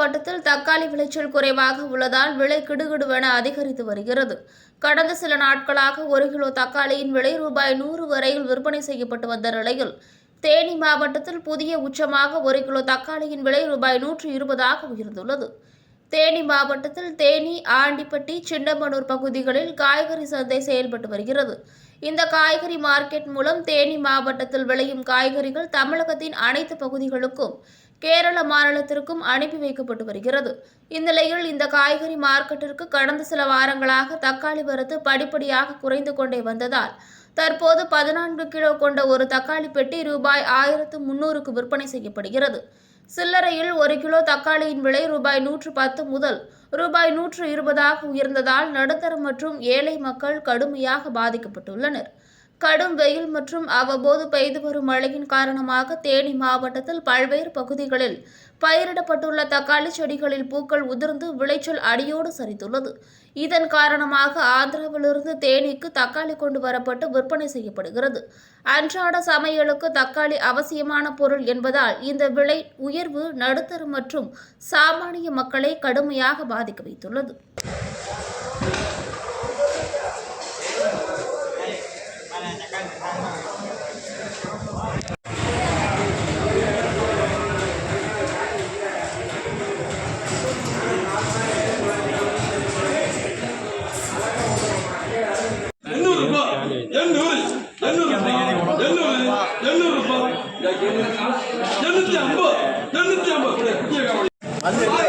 மாவட்டத்தில் தக்காளி விளைச்சல் குறைவாக உள்ளதால் விலை கிடுகிடுவென அதிகரித்து வருகிறது. கடந்த சில நாட்களாக ஒரு கிலோ தக்காளியின் விலை ரூபாய் நூறு வரையில் விற்பனை செய்யப்பட்டு வந்த நிலையில் தேனி மாவட்டத்தில் புதிய உச்சமாக ஒரு கிலோ தக்காளியின் விலை ரூபாய் நூற்று இருபதாக உயர்ந்துள்ளது. தேனி மாவட்டத்தில் தேனி ஆண்டிப்பட்டி சின்னமனூர் பகுதிகளில் காய்கறி சந்தை செயல்பட்டு வருகிறது. இந்த காய்கறி மார்க்கெட் மூலம் தேனி மாவட்டத்தில் விளையும் காய்கறிகள் தமிழகத்தின் அனைத்து பகுதிகளுக்கும் கேரள மாநிலத்திற்கும் அனுப்பி வைக்கப்பட்டு வருகிறது. இந்நிலையில் இந்த காய்கறி மார்க்கெட்டிற்கு கடந்த சில வாரங்களாக தக்காளி வரத்து படிப்படியாக குறைந்து கொண்டே வந்ததால் தற்போது பதினான்கு கிலோ கொண்ட ஒரு தக்காளி பெட்டி ரூபாய் ஆயிரத்து முன்னூறுக்கு விற்பனை செய்யப்படுகிறது. சில்லறையில் ஒரு கிலோ தக்காளியின் விலை ரூபாய் நூற்று பத்து முதல் ரூபாய் நூற்று இருபதாக உயர்ந்ததால் நடுத்தர மற்றும் ஏழை மக்கள் கடுமையாக பாதிக்கப்பட்டுள்ளனர். கடும் வெயில் மற்றும் அவ்வப்போது பெய்து வரும் மழையின் காரணமாக தேனி மாவட்டத்தில் பல்வேறு பகுதிகளில் பயிரிடப்பட்டுள்ள தக்காளி செடிகளில் பூக்கள் உதிர்ந்து விளைச்சல் அடியோடு சரித்துள்ளது இதன் காரணமாக ஆந்திராவிலிருந்து தேனிக்கு தக்காளி கொண்டு வரப்பட்டு விற்பனை செய்யப்படுகிறது. அன்றாட சமையலுக்கு தக்காளி அவசியமான பொருள் என்பதால் இந்த விலை உயர்வு நடுத்தர மற்றும் சாமானிய மக்களை கடுமையாக பாதிக்க வைத்துள்ளது. எழுநூத்தி ஐம்பது எழுநூத்தி ஐம்பது